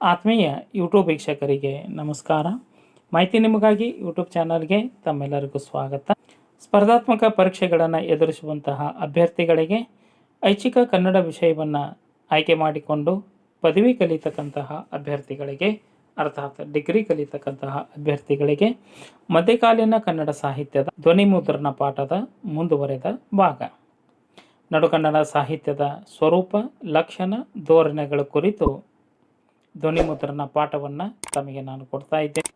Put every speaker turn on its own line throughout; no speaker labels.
ಆತ್ಮೀಯ ಯೂಟ್ಯೂಬ್ ವೀಕ್ಷಕರಿಗೆ ನಮಸ್ಕಾರ. ಮಾಹಿತಿ ನಿಮಗಾಗಿ ಯೂಟ್ಯೂಬ್ ಚಾನಲ್ಗೆ ತಮ್ಮೆಲ್ಲರಿಗೂ ಸ್ವಾಗತ. ಸ್ಪರ್ಧಾತ್ಮಕ ಪರೀಕ್ಷೆಗಳನ್ನು ಎದುರಿಸುವಂತಹ ಅಭ್ಯರ್ಥಿಗಳಿಗೆ ಐಚ್ಛಿಕ ಕನ್ನಡ ವಿಷಯವನ್ನು ಆಯ್ಕೆ ಮಾಡಿಕೊಂಡು ಪದವಿ ಕಲಿತಕ್ಕಂತಹ ಅಭ್ಯರ್ಥಿಗಳಿಗೆ, ಅರ್ಥಾತ್ ಡಿಗ್ರಿ ಕಲಿತಕ್ಕಂತಹ ಅಭ್ಯರ್ಥಿಗಳಿಗೆ ಮಧ್ಯಕಾಲೀನ ಕನ್ನಡ ಸಾಹಿತ್ಯದ ಧ್ವನಿ ಮುದ್ರಣ ಪಾಠದ ಮುಂದುವರೆದ ಭಾಗ. ನಡುಕನ್ನಡ ಸಾಹಿತ್ಯದ ಸ್ವರೂಪ, ಲಕ್ಷಣ, ಧೋರಣೆಗಳ ಕುರಿತು ಧ್ವನಿ ಮುದ್ರಣ ಪಾಠವನ್ನು ತಮಗೆ ನಾನು ಕೊಡ್ತಾ ಇದ್ದೇನೆ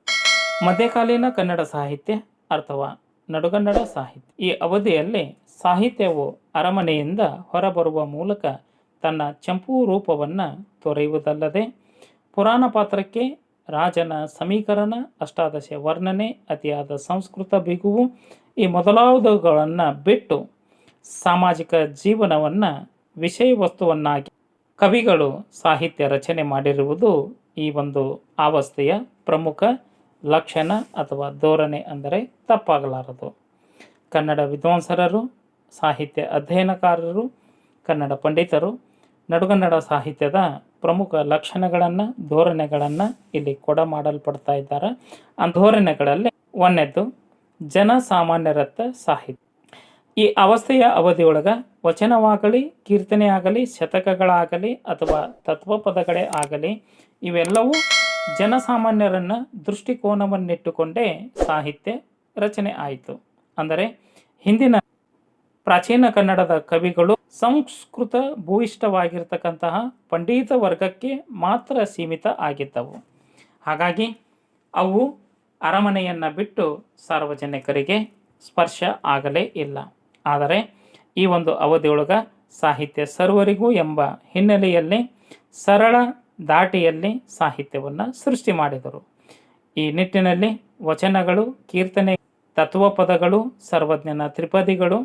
ಮಧ್ಯಕಾಲೀನ ಕನ್ನಡ ಸಾಹಿತ್ಯ ಅಥವಾ ನಡುಗನ್ನಡ ಸಾಹಿತ್ಯ. ಈ ಅವಧಿಯಲ್ಲಿ ಸಾಹಿತ್ಯವು ಅರಮನೆಯಿಂದ ಹೊರಬರುವ ಮೂಲಕ ತನ್ನ ಚಂಪು ರೂಪವನ್ನು ತೊರೆಯುವುದಲ್ಲದೆ, ಪುರಾಣ ಪಾತ್ರಕ್ಕೆ ರಾಜನ ಸಮೀಕರಣ, ಅಷ್ಟಾದಶ ವರ್ಣನೆ, ಅತಿಯಾದ ಸಂಸ್ಕೃತ ಬಿಗುವು ಈ ಮೊದಲಾದವುಗಳನ್ನು ಬಿಟ್ಟು ಸಾಮಾಜಿಕ ಜೀವನವನ್ನು ವಿಷಯ ವಸ್ತುವನ್ನಾಗಿ ಕವಿಗಳು ಸಾಹಿತ್ಯ ರಚನೆ ಮಾಡಿರುವುದು ಈ ಒಂದು ಅವಸ್ಥೆಯ ಪ್ರಮುಖ ಲಕ್ಷಣ ಅಥವಾ ಧೋರಣೆ ಅಂದರೆ ತಪ್ಪಾಗಲಾರದು. ಕನ್ನಡ ವಿದ್ವಾಂಸರರು, ಸಾಹಿತ್ಯ ಅಧ್ಯಯನಕಾರರು, ಕನ್ನಡ ಪಂಡಿತರು, ನಡುಗನ್ನಡ ಸಾಹಿತ್ಯದ ಪ್ರಮುಖ ಲಕ್ಷಣಗಳನ್ನು, ಧೋರಣೆಗಳನ್ನು ಇಲ್ಲಿ ಕೊಡ ಮಾಡಲ್ಪಡ್ತಾ ಇದ್ದಾರೆ. ಆ ಧೋರಣೆಗಳಲ್ಲಿ ಒಂದನೇದು ಜನಸಾಮಾನ್ಯರತ್ತ ಸಾಹಿತ್ಯ. ಈ ಅವಸ್ಥೆಯ ಅವಧಿಯೊಳಗೆ ವಚನವಾಗಲಿ ಕೀರ್ತನೆ ಆಗಲಿ ಶತಕಗಳಾಗಲಿ ಅಥವಾ ತತ್ವಪದಗಳೇ ಆಗಲಿ, ಇವೆಲ್ಲವೂ ಜನಸಾಮಾನ್ಯರನ್ನು ದೃಷ್ಟಿಕೋನವನ್ನಿಟ್ಟುಕೊಂಡೇ ಸಾಹಿತ್ಯ ರಚನೆ ಆಯಿತು. ಅಂದರೆ ಹಿಂದಿನ ಪ್ರಾಚೀನ ಕನ್ನಡದ ಕವಿಗಳು ಸಂಸ್ಕೃತ ಭೂಯಿಷ್ಠವಾಗಿರ್ತಕ್ಕಂತಹ ಪಂಡಿತ ವರ್ಗಕ್ಕೆ ಮಾತ್ರ ಸೀಮಿತ ಆಗಿದ್ದವು. ಹಾಗಾಗಿ ಅವು ಅರಮನೆಯನ್ನು ಬಿಟ್ಟು ಸಾರ್ವಜನಿಕರಿಗೆ ಸ್ಪರ್ಶ ಆಗಲೇ ಇಲ್ಲ. ಆದರೆ ಈ ಒಂದು ಅವಧಿಯೊಳಗ ಸಾಹಿತ್ಯ ಸರ್ವರಿಗೂ ಎಂಬ ಹಿನ್ನೆಲೆಯಲ್ಲಿ ಸರಳ ದಾಟಿಯಲ್ಲಿ ಸಾಹಿತ್ಯವನ್ನು ಸೃಷ್ಟಿ ಮಾಡಿದರು. ಈ ನಿಟ್ಟಿನಲ್ಲಿ ವಚನಗಳು, ಕೀರ್ತನೆ ತತ್ವಪದಗಳು ಸರ್ವಜ್ಞನ ತ್ರಿಪದಿಗಳು,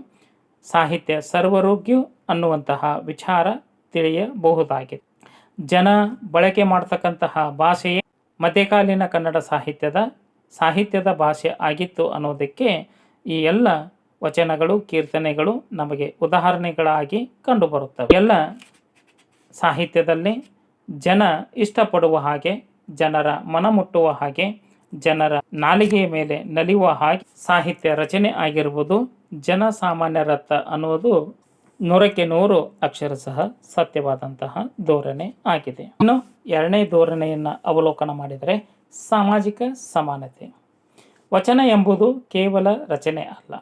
ಸಾಹಿತ್ಯ ಸರ್ವರೋಗ್ಯು ಅನ್ನುವಂತಹ ವಿಚಾರ ತಿಳಿಯಬಹುದಾಗಿದೆ. ಜನ ಬಳಕೆ ಮಾಡ್ತಕ್ಕಂತಹ ಭಾಷೆಯೇ ಮಧ್ಯಕಾಲೀನ ಕನ್ನಡ ಸಾಹಿತ್ಯದ ಸಾಹಿತ್ಯದ ಭಾಷೆ ಆಗಿತ್ತು ಅನ್ನೋದಕ್ಕೆ ಈ ಎಲ್ಲ ವಚನಗಳು, ಕೀರ್ತನೆಗಳು ನಮಗೆ ಉದಾಹರಣೆಗಳಾಗಿ ಕಂಡುಬರುತ್ತವೆ. ಎಲ್ಲ ಸಾಹಿತ್ಯದಲ್ಲಿ ಜನ ಇಷ್ಟಪಡುವ ಹಾಗೆ, ಜನರ ಮನ ಮುಟ್ಟುವ ಹಾಗೆ, ಜನರ ನಾಲಿಗೆಯ ಮೇಲೆ ನಲಿಯುವ ಹಾಗೆ ಸಾಹಿತ್ಯ ರಚನೆ ಆಗಿರುವುದು ಜನಸಾಮಾನ್ಯರತ್ತ ಅನ್ನುವುದು ನೂರಕ್ಕೆ ನೂರು ಅಕ್ಷರ ಸಹ ಸತ್ಯವಾದಂತಹ ಧೋರಣೆ ಆಗಿದೆ. ಇನ್ನು ಎರಡನೇ ಧೋರಣೆಯನ್ನು ಅವಲೋಕನ ಮಾಡಿದರೆ ಸಾಮಾಜಿಕ ಸಮಾನತೆ. ವಚನ ಎಂಬುದು ಕೇವಲ ರಚನೆ ಅಲ್ಲ.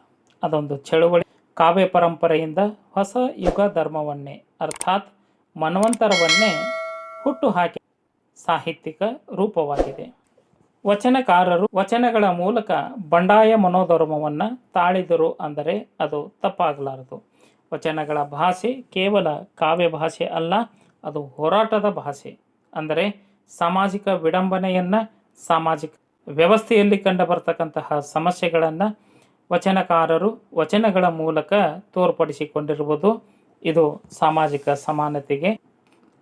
ಅದೊಂದು ಚಳುವಳಿ. ಕಾವ್ಯ ಪರಂಪರೆಯಿಂದ ಹೊಸ ಯುಗ ಧರ್ಮವನ್ನೇ, ಅರ್ಥಾತ್ ಮನ್ವಂತರವನ್ನೇ ಹುಟ್ಟುಹಾಕಿ ಸಾಹಿತ್ಯಿಕ ರೂಪವಾಗಿದೆ. ವಚನಕಾರರು ವಚನಗಳ ಮೂಲಕ ಬಂಡಾಯ ಮನೋಧರ್ಮವನ್ನು ತಾಳಿದರು ಅಂದರೆ ಅದು ತಪ್ಪಾಗಲಾರದು. ವಚನಗಳ ಭಾಷೆ ಕೇವಲ ಕಾವ್ಯ ಭಾಷೆ ಅಲ್ಲ, ಅದು ಹೋರಾಟದ ಭಾಷೆ. ಅಂದರೆ ಸಾಮಾಜಿಕ ವಿಡಂಬನೆಯನ್ನು, ಸಾಮಾಜಿಕ ವ್ಯವಸ್ಥೆಯಲ್ಲಿ ಕಂಡುಬರ್ತಕ್ಕಂತಹ ಸಮಸ್ಯೆಗಳನ್ನು ವಚನಕಾರರು ವಚನಗಳ ಮೂಲಕ ತೋರ್ಪಡಿಸಿಕೊಂಡಿರುವುದು ಇದು ಸಾಮಾಜಿಕ ಸಮಾನತೆಗೆ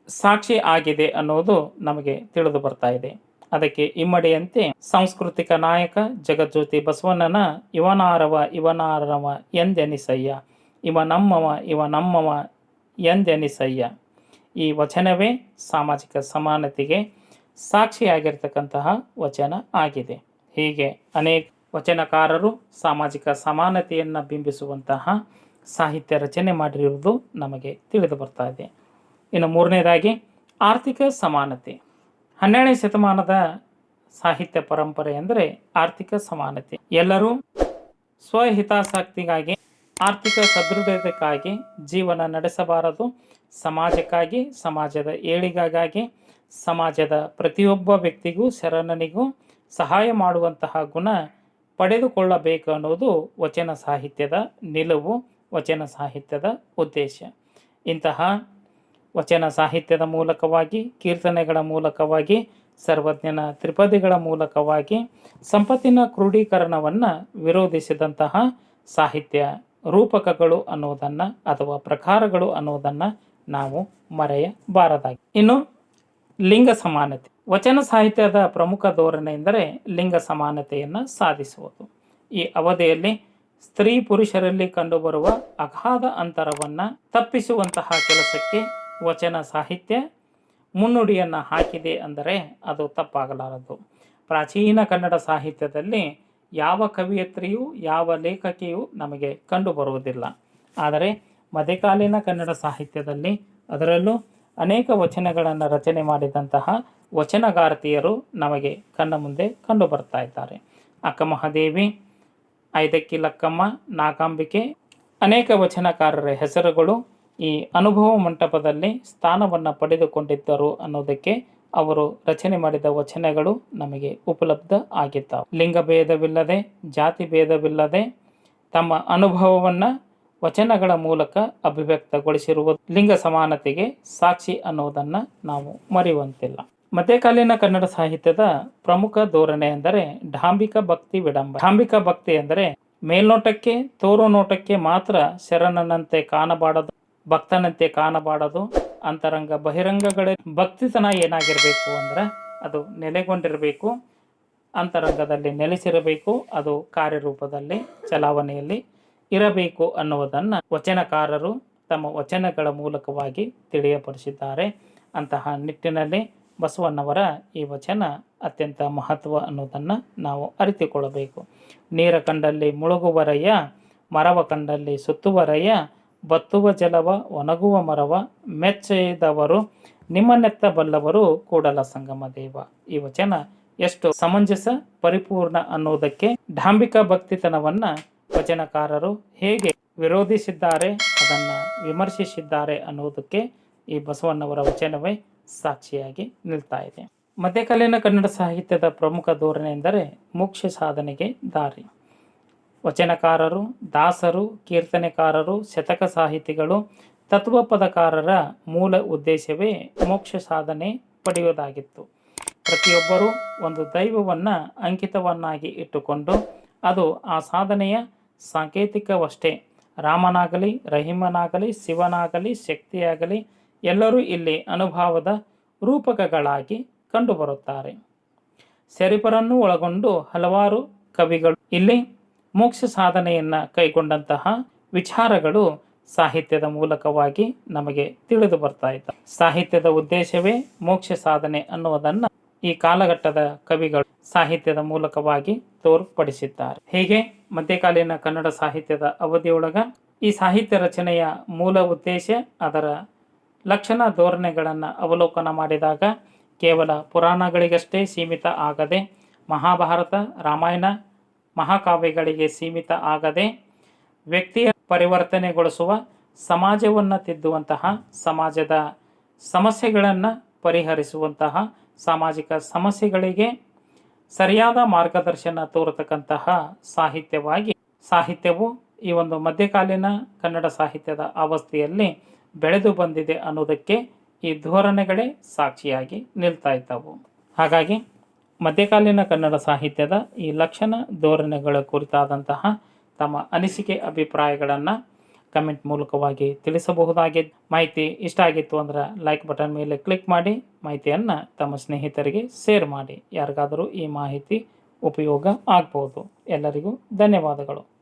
ಸಾಕ್ಷಿ ಆಗಿದೆ ಅನ್ನೋದು ನಮಗೆ ತಿಳಿದು ಬರ್ತಾ ಇದೆ. ಅದಕ್ಕೆ ಇಮ್ಮಡಿಯಂತೆ ಸಾಂಸ್ಕೃತಿಕ ನಾಯಕ ಜಗಜ್ಯೋತಿ ಬಸವಣ್ಣನ ಇವನಾರವ ಇವನಾರವ ಎಂದೆನಿಸಯ್ಯ, ಇವ ನಮ್ಮವ ಇವ ನಮ್ಮವ ಎಂದೆನಿಸಯ್ಯ. ಈ ವಚನವೇ ಸಾಮಾಜಿಕ ಸಮಾನತೆಗೆ ಸಾಕ್ಷಿಯಾಗಿರ್ತಕ್ಕಂತಹ ವಚನ ಆಗಿದೆ. ಹೀಗೆ ಅನೇಕ ವಚನಕಾರರು ಸಾಮಾಜಿಕ ಸಮಾನತೆಯನ್ನು ಬಿಂಬಿಸುವಂತಹ ಸಾಹಿತ್ಯ ರಚನೆ ಮಾಡಿರುವುದು ನಮಗೆ ತಿಳಿದು ಬರ್ತಾ ಇದೆ. ಇನ್ನು ಮೂರನೇದಾಗಿ ಆರ್ಥಿಕ ಸಮಾನತೆ. ಹನ್ನೆರಡನೇ ಶತಮಾನದ ಸಾಹಿತ್ಯ ಪರಂಪರೆ ಅಂದರೆ ಆರ್ಥಿಕ ಸಮಾನತೆ. ಎಲ್ಲರೂ ಸ್ವಹಿತಾಸಕ್ತಿಗಾಗಿ ಆರ್ಥಿಕ ಸದೃಢತೆಗಾಗಿ ಜೀವನ ನಡೆಸಬಾರದು. ಸಮಾಜಕ್ಕಾಗಿ, ಸಮಾಜದ ಏಳಿಗೆಗಾಗಿ, ಸಮಾಜದ ಪ್ರತಿಯೊಬ್ಬ ವ್ಯಕ್ತಿಗೂ, ಶರಣನಿಗೂ ಸಹಾಯ ಮಾಡುವಂತಹ ಗುಣ ಪಡೆದುಕೊಳ್ಳಬೇಕು ಅನ್ನೋದು ವಚನ ಸಾಹಿತ್ಯದ ನಿಲುವು, ವಚನ ಸಾಹಿತ್ಯದ ಉದ್ದೇಶ. ಇಂತಹ ವಚನ ಸಾಹಿತ್ಯದ ಮೂಲಕವಾಗಿ, ಕೀರ್ತನೆಗಳ ಮೂಲಕವಾಗಿ, ಸರ್ವಜ್ಞನ ತ್ರಿಪದಿಗಳ ಮೂಲಕವಾಗಿ ಸಂಪತ್ತಿನ ಕ್ರೋಢೀಕರಣವನ್ನು ವಿರೋಧಿಸಿದಂತಹ ಸಾಹಿತ್ಯ ರೂಪಕಗಳು ಅನ್ನೋದನ್ನು ಅಥವಾ ಪ್ರಕಾರಗಳು ಅನ್ನೋದನ್ನು ನಾವು ಮರೆಯಬಾರದಾಗಿ. ಇನ್ನು ಲಿಂಗ ಸಮಾನತೆ. ವಚನ ಸಾಹಿತ್ಯದ ಪ್ರಮುಖ ಧೋರಣೆ ಎಂದರೆ ಲಿಂಗ ಸಮಾನತೆಯನ್ನು ಸಾಧಿಸುವುದು. ಈ ಅವಧಿಯಲ್ಲಿ ಸ್ತ್ರೀ ಪುರುಷರಲ್ಲಿ ಕಂಡುಬರುವ ಅಗಾಧ ಅಂತರವನ್ನು ತಪ್ಪಿಸುವಂತಹ ಕೆಲಸಕ್ಕೆ ವಚನ ಸಾಹಿತ್ಯ ಮುನ್ನುಡಿಯನ್ನು ಹಾಕಿದೆ ಅಂದರೆ ಅದು ತಪ್ಪಾಗಲಾರದು. ಪ್ರಾಚೀನ ಕನ್ನಡ ಸಾಹಿತ್ಯದಲ್ಲಿ ಯಾವ ಕವಿಯತ್ರಿಯೂ, ಯಾವ ಲೇಖಕಿಯೂ ನಮಗೆ ಕಂಡುಬರುವುದಿಲ್ಲ. ಆದರೆ ಮಧ್ಯಕಾಲೀನ ಕನ್ನಡ ಸಾಹಿತ್ಯದಲ್ಲಿ ಅದರಲ್ಲೂ ಅನೇಕ ವಚನಗಳನ್ನು ರಚನೆ ಮಾಡಿದಂತಹ ವಚನಗಾರತಿಯರು ನಮಗೆ ಕಣ್ಣ ಮುಂದೆ ಕಂಡು ಬರ್ತಾ ಇದ್ದಾರೆ. ಅಕ್ಕಮಹಾದೇವಿ, ಐದಕ್ಕಿ ಲಕ್ಕಮ್ಮ, ನಾಗಾಂಬಿಕೆ, ಅನೇಕ ವಚನಕಾರರ ಹೆಸರುಗಳು ಈ ಅನುಭವ ಮಂಟಪದಲ್ಲಿ ಸ್ಥಾನವನ್ನು ಪಡೆದುಕೊಂಡಿದ್ದರು ಅನ್ನೋದಕ್ಕೆ ಅವರು ರಚನೆ ಮಾಡಿದ ವಚನಗಳು ನಮಗೆ ಉಪಲಬ್ಧ ಆಗಿದ್ದವು. ಲಿಂಗಭೇದವಿಲ್ಲದೆ ಜಾತಿ ಭೇದವಿಲ್ಲದೆ ತಮ್ಮ ಅನುಭವವನ್ನು ವಚನಗಳ ಮೂಲಕ ಅಭಿವ್ಯಕ್ತಗೊಳಿಸಿರುವ ಲಿಂಗ ಸಮಾನತೆಗೆ ಸಾಕ್ಷಿ ಅನ್ನೋದನ್ನು ನಾವು ಮರೆಯುವಂತಿಲ್ಲ. ಮಧ್ಯಕಾಲೀನ ಕನ್ನಡ ಸಾಹಿತ್ಯದ ಪ್ರಮುಖ ಧೋರಣೆ ಎಂದರೆ ಢಾಂಬಿಕ ಭಕ್ತಿ ವಿಡಂಬ. ಢಾಂಬಿಕ ಭಕ್ತಿ ಎಂದರೆ ಮೇಲ್ನೋಟಕ್ಕೆ ತೋರು ನೋಟಕ್ಕೆ ಮಾತ್ರ ಶರಣನಂತೆ ಕಾಣಬಾಡದು ಭಕ್ತನಂತೆ ಕಾಣಬಾಡದು ಅಂತರಂಗ ಬಹಿರಂಗಗಳ. ಭಕ್ತಿತನ ಏನಾಗಿರಬೇಕು ಅಂದರೆ ಅದು ನೆಲೆಗೊಂಡಿರಬೇಕು, ಅಂತರಂಗದಲ್ಲಿ ನೆಲೆಸಿರಬೇಕು, ಅದು ಕಾರ್ಯರೂಪದಲ್ಲಿ, ಚಲಾವಣೆಯಲ್ಲಿ ಇರಬೇಕು ಅನ್ನುವುದನ್ನು ವಚನಕಾರರು ತಮ್ಮ ವಚನಗಳ ಮೂಲಕವಾಗಿ ತಿಳಿಯಪಡಿಸಿದ್ದಾರೆ. ಅಂತಹ ನಿಟ್ಟಿನಲ್ಲಿ ಬಸವಣ್ಣವರ ಈ ವಚನ ಅತ್ಯಂತ ಮಹತ್ವ ಅನ್ನೋದನ್ನು ನಾವು ಅರಿತುಕೊಳ್ಳಬೇಕು. ನೀರ ಕಂಡಲ್ಲಿ ಮುಳುಗುವರಯ್ಯ ಮರವ ಕಂಡಲ್ಲಿ ಸುತ್ತುವರಯ್ಯ ಬತ್ತುವ ಜಲವ, ಒಣಗುವ ಮರವ, ಮೆಚ್ಚದವರು ನಿಮ್ಮನ್ನೆತ್ತ ಬಲ್ಲವರು ಕೂಡಲ ಸಂಗಮ ದೇವ. ಈ ವಚನ ಎಷ್ಟು ಸಮಂಜಸ, ಪರಿಪೂರ್ಣ ಅನ್ನೋದಕ್ಕೆ ಢಾಂಬಿಕ ಭಕ್ತಿತನವನ್ನ ವಚನಕಾರರು ಹೇಗೆ ವಿರೋಧಿಸಿದ್ದಾರೆ, ಅದನ್ನು ವಿಮರ್ಶಿಸಿದ್ದಾರೆ ಅನ್ನೋದಕ್ಕೆ ಈ ಬಸವಣ್ಣವರ ವಚನವೇ ಸಾಕ್ಷಿಯಾಗಿ ನಿಲ್ತಾ ಇದೆ. ಮಧ್ಯಕಾಲೀನ ಕನ್ನಡ ಸಾಹಿತ್ಯದ ಪ್ರಮುಖ ಧೋರಣೆ ಎಂದರೆ ಮೋಕ್ಷ ಸಾಧನೆಗೆ ದಾರಿ. ವಚನಕಾರರು, ದಾಸರು, ಕೀರ್ತನೆಕಾರರು, ಶತಕ ಸಾಹಿತಿಗಳು, ತತ್ವಪದಕಾರರ ಮೂಲ ಉದ್ದೇಶವೇ ಮೋಕ್ಷ ಸಾಧನೆ ಪಡೆಯುವುದಾಗಿತ್ತು. ಪ್ರತಿಯೊಬ್ಬರೂ ಒಂದು ದೈವವನ್ನು ಅಂಕಿತವನ್ನಾಗಿ ಇಟ್ಟುಕೊಂಡು ಅದು ಆ ಸಾಧನೆಯ ಸಾಂಕೇತಿಕವಷ್ಟೇ. ರಾಮನಾಗಲಿ, ರಹಿಮನಾಗಲಿ, ಶಿವನಾಗಲಿ, ಶಕ್ತಿಯಾಗಲಿ ಎಲ್ಲರೂ ಇಲ್ಲಿ ಅನುಭವದ ರೂಪಕಗಳಾಗಿ ಕಂಡುಬರುತ್ತಾರೆ. ಸೆರಿಪರನ್ನು ಒಳಗೊಂಡು ಹಲವಾರು ಕವಿಗಳು ಇಲ್ಲಿ ಮೋಕ್ಷ ಸಾಧನೆಯನ್ನು ಕೈಗೊಂಡಂತಹ ವಿಚಾರಗಳು ಸಾಹಿತ್ಯದ ಮೂಲಕವಾಗಿ ನಮಗೆ ತಿಳಿದು ಬರ್ತಾ ಇತ್ತು. ಸಾಹಿತ್ಯದ ಉದ್ದೇಶವೇ ಮೋಕ್ಷ ಸಾಧನೆ ಅನ್ನುವುದನ್ನು ಈ ಕಾಲಘಟ್ಟದ ಕವಿಗಳು ಸಾಹಿತ್ಯದ ಮೂಲಕವಾಗಿ ತೋರ್ಪಡಿಸಿದ್ದಾರೆ. ಹೀಗೆ ಮಧ್ಯಕಾಲೀನ ಕನ್ನಡ ಸಾಹಿತ್ಯದ ಅವಧಿಯೊಳಗ ಈ ಸಾಹಿತ್ಯ ರಚನೆಯ ಮೂಲ ಉದ್ದೇಶ ಅದರ ಲಕ್ಷಣ ಧೋರಣೆಗಳನ್ನು ಅವಲೋಕನ ಮಾಡಿದಾಗ ಕೇವಲ ಪುರಾಣಗಳಿಗಷ್ಟೇ ಸೀಮಿತ ಆಗದೆ ಮಹಾಭಾರತ, ರಾಮಾಯಣ, ಮಹಾಕಾವ್ಯಗಳಿಗೆ ಸೀಮಿತ ಆಗದೆ ವ್ಯಕ್ತಿಯ ಪರಿವರ್ತನೆಗೊಳಿಸುವ ಸಮಾಜವನ್ನು ತಿದ್ದುವಂತಹ ಸಮಾಜದ ಸಮಸ್ಯೆಗಳನ್ನು ಪರಿಹರಿಸುವಂತಹ ಸಾಮಾಜಿಕ ಸಮಸ್ಯೆಗಳಿಗೆ ಸರಿಯಾದ ಮಾರ್ಗದರ್ಶನ ತೋರತಕ್ಕಂತಹ ಸಾಹಿತ್ಯವಾಗಿ, ಸಾಹಿತ್ಯವು ಈ ಒಂದು ಮಧ್ಯಕಾಲೀನ ಕನ್ನಡ ಸಾಹಿತ್ಯದ ಅವಸ್ಥೆಯಲ್ಲಿ ಬೆಳೆದು ಬಂದಿದೆ ಅನ್ನೋದಕ್ಕೆ ಈ ಧೋರಣೆಗಳೇ ಸಾಕ್ಷಿಯಾಗಿ ನಿಲ್ತಾ ಇದ್ದವು. ಹಾಗಾಗಿ ಮಧ್ಯಕಾಲೀನ ಕನ್ನಡ ಸಾಹಿತ್ಯದ ಈ ಲಕ್ಷಣ ಧೋರಣೆಗಳ ಕುರಿತಾದಂತಹ ತಮ್ಮ ಅನಿಸಿಕೆ ಅಭಿಪ್ರಾಯಗಳನ್ನು ಕಮೆಂಟ್ ಮೂಲಕವಾಗಿ ತಿಳಿಸಬಹುದಾಗಿ ಮಾಹಿತಿ ಇಷ್ಟ ಆಗಿತ್ತು ಅಂದ್ರೆ ಲೈಕ್ ಬಟನ್ ಮೇಲೆ ಕ್ಲಿಕ್ ಮಾಡಿ, ಮಾಹಿತಿಯನ್ನು ತಮ್ಮ ಸ್ನೇಹಿತರಿಗೆ ಶೇರ್ ಮಾಡಿ. ಯಾರಿಗಾದರೂ ಈ ಮಾಹಿತಿ ಉಪಯೋಗ ಆಗ್ಬೋದು. ಎಲ್ಲರಿಗೂ ಧನ್ಯವಾದಗಳು.